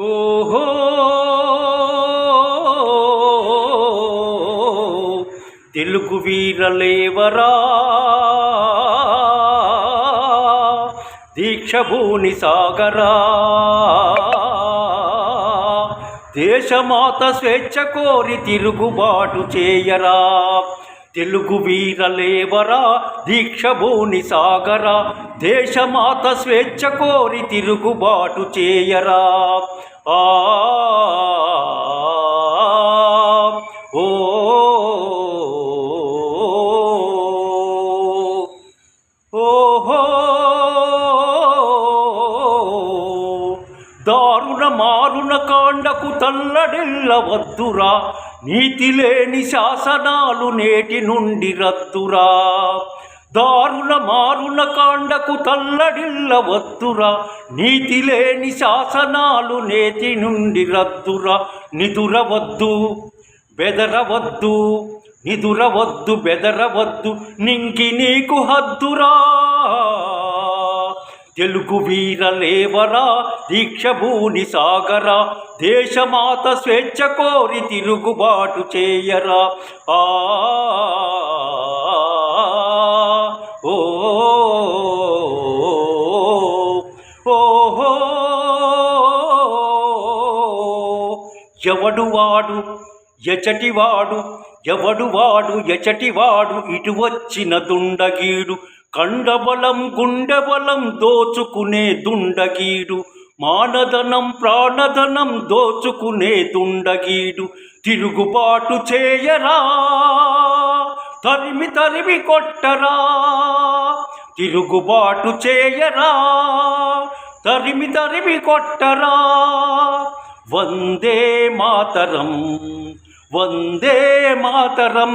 ఓహో! తెలుగు వీరలేవరా? దీక్షభూని సాగరా? దేశమాత స్వేచ్ఛ కోరి తిరుగుబాటు చేయరా? తెలుగు వీరలేవరా దీక్షభూని సాగరా దేశమాత స్వేచ్ఛ కోరి తిరుగుబాటు చేయరా ఆ ఓ మారున మారుణ కాండకు తల్లడిల్లవద్దురా నీతి లేని శాసనాలు నేటి నుండి రద్దురా. దారుణ మారుణ కాండకు తల్లడిల్లవద్దురా నీతి లేని శాసనాలు నేటి నుండి రద్దురా. నిదురవద్దు బెదరవద్దు నిదురవద్దు బెదరవద్దు నింకి నీకు హద్దురా. తెలుగు వీరలేవరా దీక్షభూని సాగరా దేశమాత స్వేచ్ఛ కోరి తిరుగుబాటు చేయరా. ఆ ఓ ఓహో ఎవడు వాడు ఎచటివాడు ఎవడు వాడు ఎచటివాడు ఇటు వచ్చిన దుండగీడు కండబలం గుండెబలం దోచుకునే దుండగీడు మానధనం ప్రాణధనం దోచుకునే దుండగీడు తిరుగుబాటు చేయరా తరిమి తరిమి కొట్టరా తిరుగుబాటు చేయరా తరిమి తరిమి కొట్టరా. వందే మాతరం వందే మాతరం